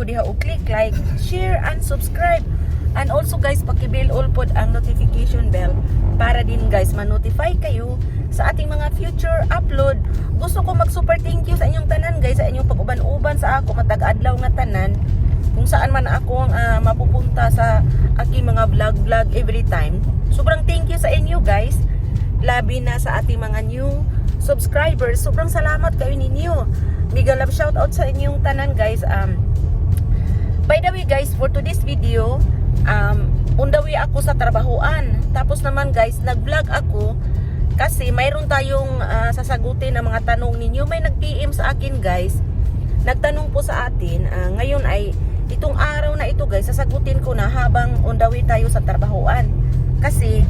ko diha o click like, share, and subscribe. And also guys, paki-bell all pod ang notification bell para din guys ma-notify kayo sa ating mga future upload. Gusto ko mag-super thank you sa inyong tanan guys, sa inyong pag-uban-uban sa ako matag adlaw nga tanan kung saan man ako ang ah, mapupunta sa aking mga vlog-vlog every time. Sobrang thank you sa inyo guys. Labi na sa ating mga new subscribers. Sobrang salamat kayo ninyo. Mega love shout out sa inyong tanan guys. Um, by the way guys, for today's video, um, undawi ako sa trabahoan. Tapos naman guys, nag-vlog ako kasi mayroon tayong ah, sasagutin ng mga tanong ninyo. May nag-PM sa akin guys. Nagtanong po sa atin, ah, ngayon ay itong araw na ito guys, sasagutin ko na habang undawi tayo sa trabahoan. Kasi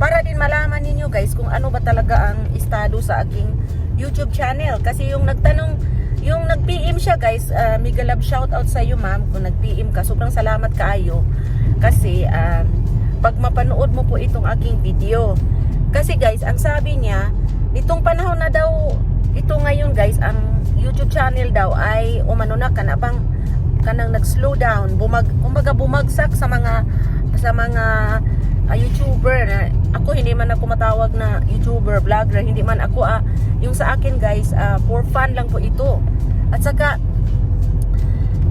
para din malaman ninyo guys kung ano ba talaga ang estado sa aking YouTube channel. Kasi yung nagtanong, yung nag-PM siya guys, uh, mega love shout out sa iyo ma'am kung nag-PM ka. Sobrang salamat kaayo. Kasi um, pag mapanood mo po itong aking video. Kasi guys, ang sabi niya, nitong panahon na daw, ito ngayon guys, ang YouTube channel daw ay umano na kanabang kanang nag-slow down, bumag, kumbaga bumagsak sa mga sa mga ah, YouTuber na ako hindi man ako matawag na YouTuber, vlogger, hindi man ako ah, yung sa akin guys, ah, for fun lang po ito. At saka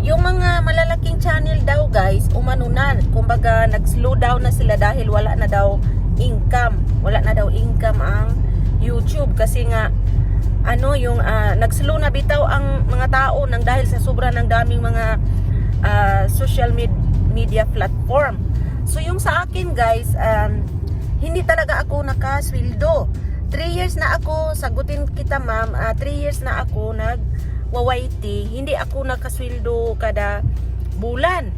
yung mga malalaking channel daw guys, umano na, kumbaga nag-slow down na sila dahil wala na daw income. Wala na daw income ang YouTube kasi nga ano yung ah, nag-slow na bitaw ang mga tao nang dahil sa sobra ng daming mga ah, social med- media platform. So yung sa akin guys, um, hindi talaga ako nakasweldo. 3 years na ako, sagutin kita ma'am, 3 years na ako nag wawaiti, hindi ako nakasweldo kada bulan.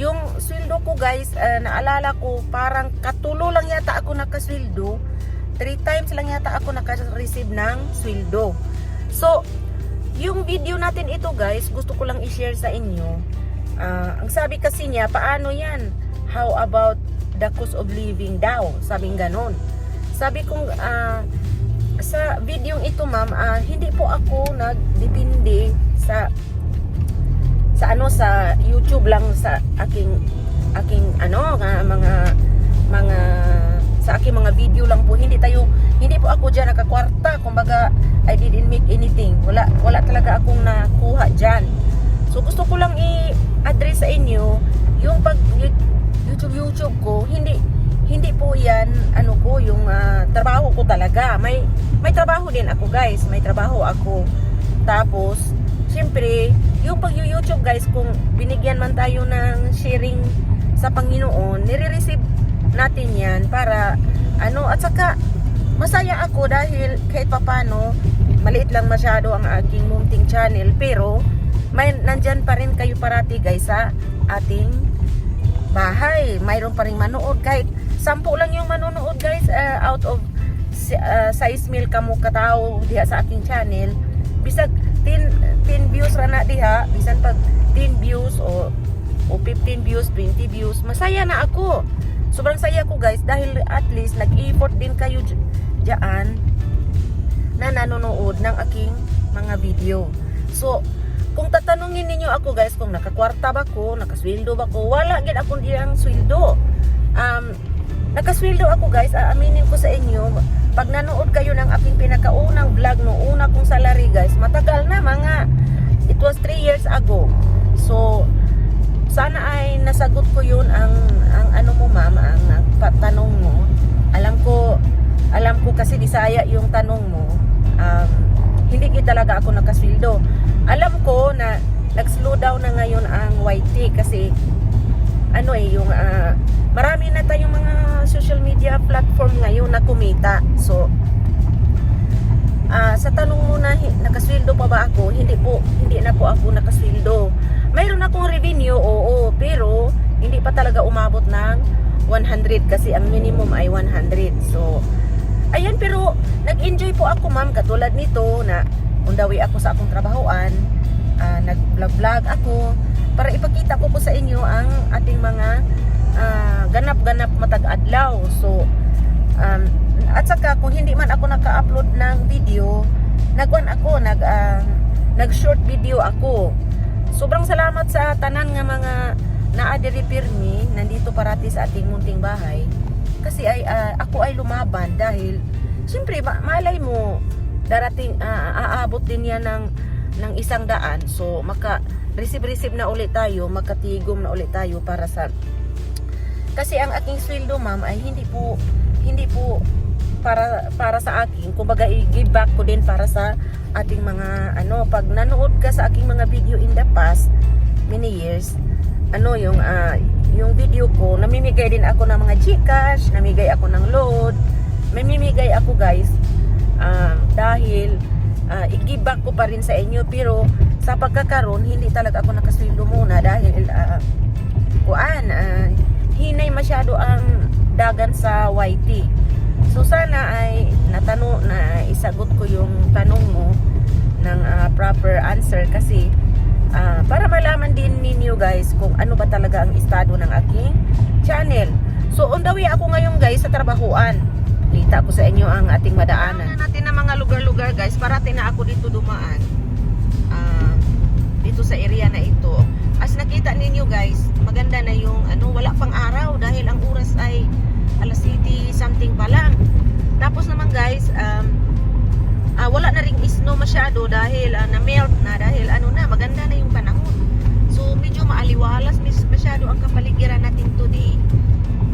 Yung sweldo ko guys, ah, naalala ko parang katulo lang yata ako nakasweldo. 3 times lang yata ako naka-receive ng sweldo. So, yung video natin ito guys, gusto ko lang i-share sa inyo. Ah, ang sabi kasi niya, paano yan? How about the cost of living daw? Sabing ganon. Sabi kong, ah, sa video ito ma'am, ah, hindi po ako nagdepende sa sa ano sa YouTube lang sa aking aking ano nga mga mga sa aking mga video lang po. Hindi tayo hindi po ako diyan nakakwarta. Kumbaga I didn't make anything. Wala wala talaga akong nakuha diyan so gusto ko lang i-address sa inyo yung pag YouTube YouTube ko. Hindi hindi po yan ano ko yung ah, trabaho ko talaga. May may trabaho din ako guys. May trabaho ako. Tapos Siyempre, yung pag YouTube guys, kung binigyan man tayo ng sharing sa Panginoon, nire-receive natin yan para ano, at saka masaya ako dahil kahit papano, maliit lang masyado ang aking munting channel, pero may nandyan pa rin kayo parati guys sa ating bahay. Mayroon pa rin manood. Kahit sampu lang yung manonood guys uh, out of uh, size mil kamo katao diha sa aking channel bisag 10 10 views ra na diha bisan pag 10 views o o 15 views 20 views masaya na ako. Sobrang saya ko guys dahil at least nag-effort din kayo dyan na nanonood ng aking mga video. So kung tatanungin ninyo ako guys kung nakakwarta ba ko nakasweldo ba ko wala gid ako diyang sweldo. Um, nakasweldo ako guys aaminin ko sa inyo pag nanood kayo ng aking pinakaunang vlog no una kong salary guys matagal na mga it was 3 years ago. So sana ay nasagot ko yun ang ang ano mo ma'am ang nagpatanong mo. Alam ko alam ko kasi Bisaya yung tanong mo. Um, hindi kita talaga ako nakasweldo. Alam ko na nag-slow down na ngayon ang YT kasi ano eh yung ah, marami na tayong mga social media platform ngayon na kumita. So ah, sa tanong mo na hi- nakasweldo pa ba ako? Hindi po hindi na po ako nakasweldo. Mayroon akong revenue oo pero hindi pa talaga umabot ng 100 kasi ang minimum ay 100 so ayan pero nag-enjoy po ako ma'am. Katulad nito na undawi ako sa akong trabahoan ah, nag-vlog vlog ako para ipakita ko po sa inyo ang ating mga ah, ganap-ganap matag adlaw. So um, at saka kung hindi man ako naka-upload ng video, nagwan ako nag ah, nag-short video ako. Sobrang salamat sa tanan nga mga naa-diri pirmi nandito parati sa ating munting bahay. Kasi ay ah, ako ay lumaban dahil siyempre ma- malay mo darating ah, aabot din yan ng ng isang daan. So maka receive-receive na ulit tayo, magkatigom na ulit tayo para sa kasi ang aking sweldo ma'am ay hindi po hindi po para para sa akin. Kumbaga i-give back ko din para sa ating mga ano pag nanood ka sa aking mga video in the past many years ano yung ah, yung video ko namimigay din ako ng mga Gcash namigay ako ng load mamimigay ako guys ah, dahil ah, i-give back ko pa rin sa inyo. Pero sa pagkakaroon hindi talaga ako nakasweldo muna dahil ah, kuan ah, hinay masyado ang dagan sa YT. So sana ay natano na isagot ko yung tanong mo ng ah, proper answer kasi ah, para malaman din ninyo guys kung ano ba talaga ang estado ng aking channel. So on the way ako ngayon guys sa trabahoan. Kita ko sa inyo ang ating madaanan. natin ng mga lugar-lugar guys. Parating na ako dito dumaan. Ah, dito sa area na ito. As nakita ninyo guys, maganda na yung ano, wala pang araw dahil ang oras ay alas 7 something pa lang. Tapos naman guys, um, ah, wala na ring snow masyado dahil ah, na-melt na dahil ano na, maganda na yung panahon. So medyo maaliwalas masyado ang kapaligiran natin today.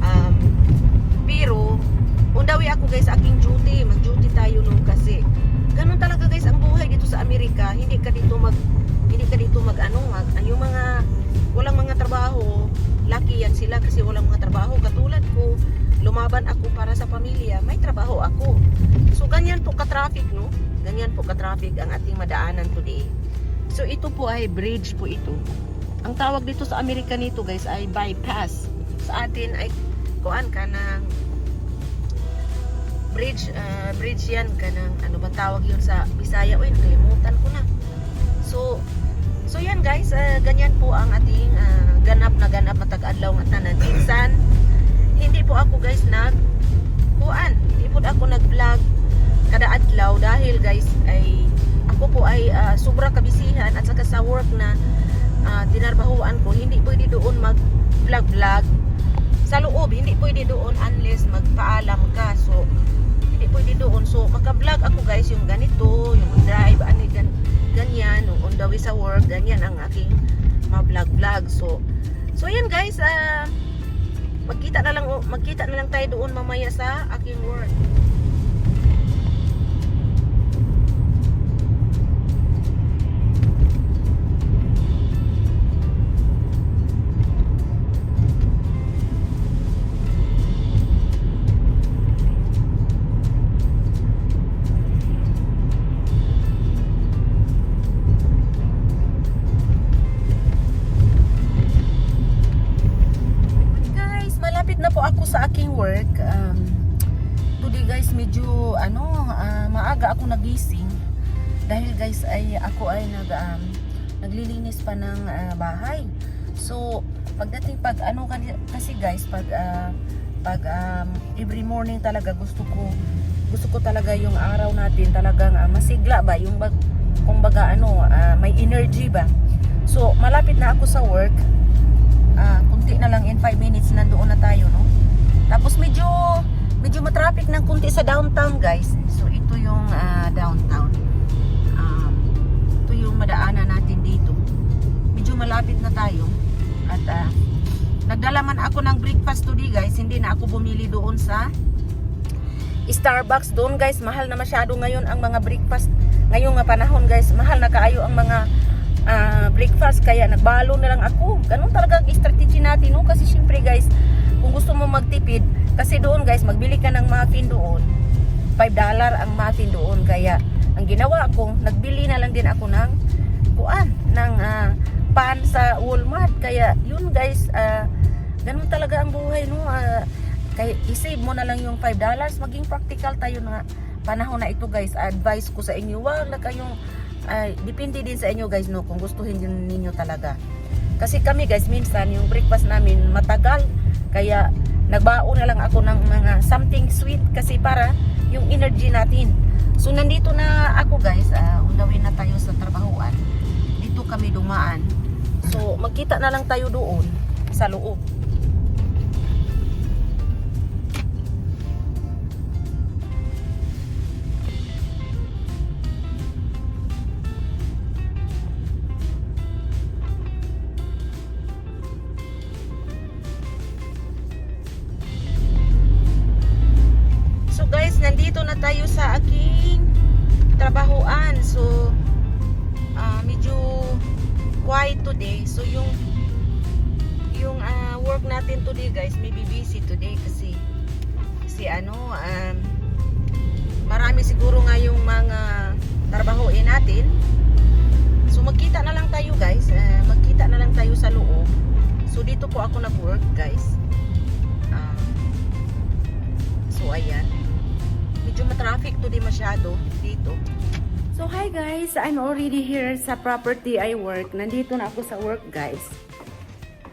Um, pero, undawi ako guys sa aking duty. Mag-duty tayo no kasi ganun talaga guys ang buhay dito sa Amerika. Hindi ka dito mag sila kasi walang mga trabaho. Katulad ko, lumaban ako para sa pamilya, may trabaho ako. So ganyan po ka-traffic, no? Ganyan po ka-traffic ang ating madaanan today. So ito po ay bridge po ito. Ang tawag dito sa Amerika nito guys ay bypass. Sa atin ay kuan ka ng bridge ah, bridge yan ka ng ano ba tawag yun sa Bisaya uy nakalimutan ko na so so yan guys ah, ganyan po ang ating ah, ganap na ganap matag adlaw nga tanan minsan hindi po ako guys nag kuan hindi po ako nag vlog kada adlaw dahil guys ay ako po ay ah, sobra kabisihan at saka sa work na uh, tinarbahuan ko hindi pwede doon mag vlog vlog sa loob hindi pwede doon unless magpaalam ka. So hindi pwede doon. So maka-vlog ako guys yung ganito yung drive ani gan ganyan yung on the way sa work ganyan ang aking ma-vlog vlog so so yan guys ah magkita na lang magkita na lang tayo doon mamaya sa aking work work. Um, today guys, medyo ano, ah, maaga ako nagising. Dahil guys ay ako ay nag um, naglilinis pa ng ah, bahay. So, pagdating pag ano kasi guys, pag ah, pag um, every morning talaga gusto ko gusto ko talaga yung araw natin talagang ah, masigla ba yung bag kumbaga ano ah, may energy ba so malapit na ako sa work ah kunti na lang in 5 minutes nandoon na tayo no tapos medyo medyo matraffic ng kunti sa downtown guys. So ito yung ah, downtown. Um, ito yung madaanan natin dito. Medyo malapit na tayo. At ah, nagdala man ako ng breakfast today guys. Hindi na ako bumili doon sa Starbucks doon guys. Mahal na masyado ngayon ang mga breakfast ngayong nga panahon guys. Mahal na kaayo ang mga ah, breakfast. Kaya nagbalo na lang ako. Ganun talaga ang strategy natin no? Kasi syempre guys kung gusto mo magtipid kasi doon guys magbili ka ng muffin doon. 5 dollar ang muffin doon. Kaya ang ginawa ko nagbili na lang din ako ng kuan ng ah, pan sa Walmart. Kaya yun guys ah, ganun talaga ang buhay no? Ah, kaya isave mo na lang yung 5 dollars. Maging practical tayo na panahon na ito guys. Advice ko sa inyo wag na kayong ay, depende din sa inyo guys no? Kung gustuhin din ninyo talaga. Kasi kami guys minsan yung breakfast namin matagal Kaya nagbaon na lang ako ng mga something sweet kasi para yung energy natin. So nandito na ako guys, uh, undawin na tayo sa trabahoan. Dito kami dumaan. So magkita na lang tayo doon sa loob. Tayo sa aking trabahoan. So ah, medyo quiet today. So yung yung ah, work natin today guys, maybe busy today kasi kasi ano um, marami siguro nga yung mga trabahoin natin. So magkita na lang tayo guys. Ah, magkita na lang tayo sa loob. So dito po ako nag-work masyado dito. So hi guys, I'm already here sa property I work. Nandito na ako sa work guys.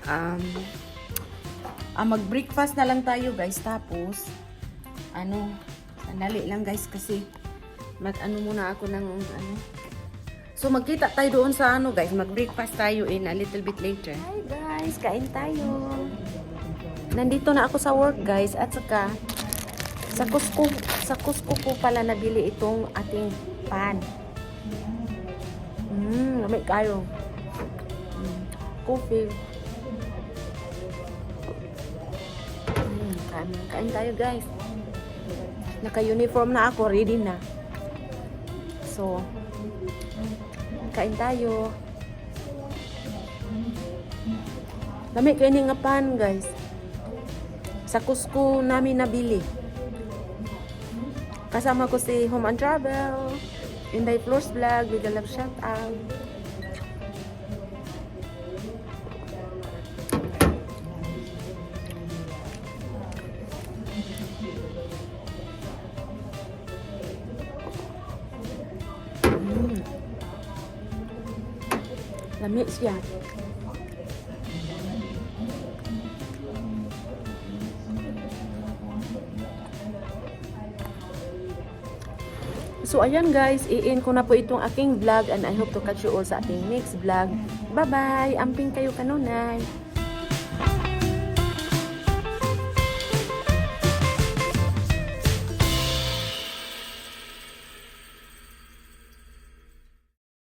Um, ah, mag-breakfast na lang tayo guys. Tapos, ano, sandali lang guys kasi mag ano muna ako ng ano. So magkita tayo doon sa ano guys, mag-breakfast tayo in a little bit later. Hi guys, kain tayo. Nandito na ako sa work guys at saka sa Costco, sa Costco ko pala nabili itong ating pan. Mmm, lamig kayo. Mm, coffee. Mm, kain, kain tayo guys. Naka-uniform na ako, ready na. So, kain tayo. Lamig kayo nga pan guys. Sa Costco namin nabili. Kasama ko si Home and Travel, Inday Floors Vlog, with the love shout out. Mm. Lamig siya. So ayan guys, i-in ko na po itong aking vlog and I hope to catch you all sa ating next vlog. Bye-bye! Amping kayo kanunay!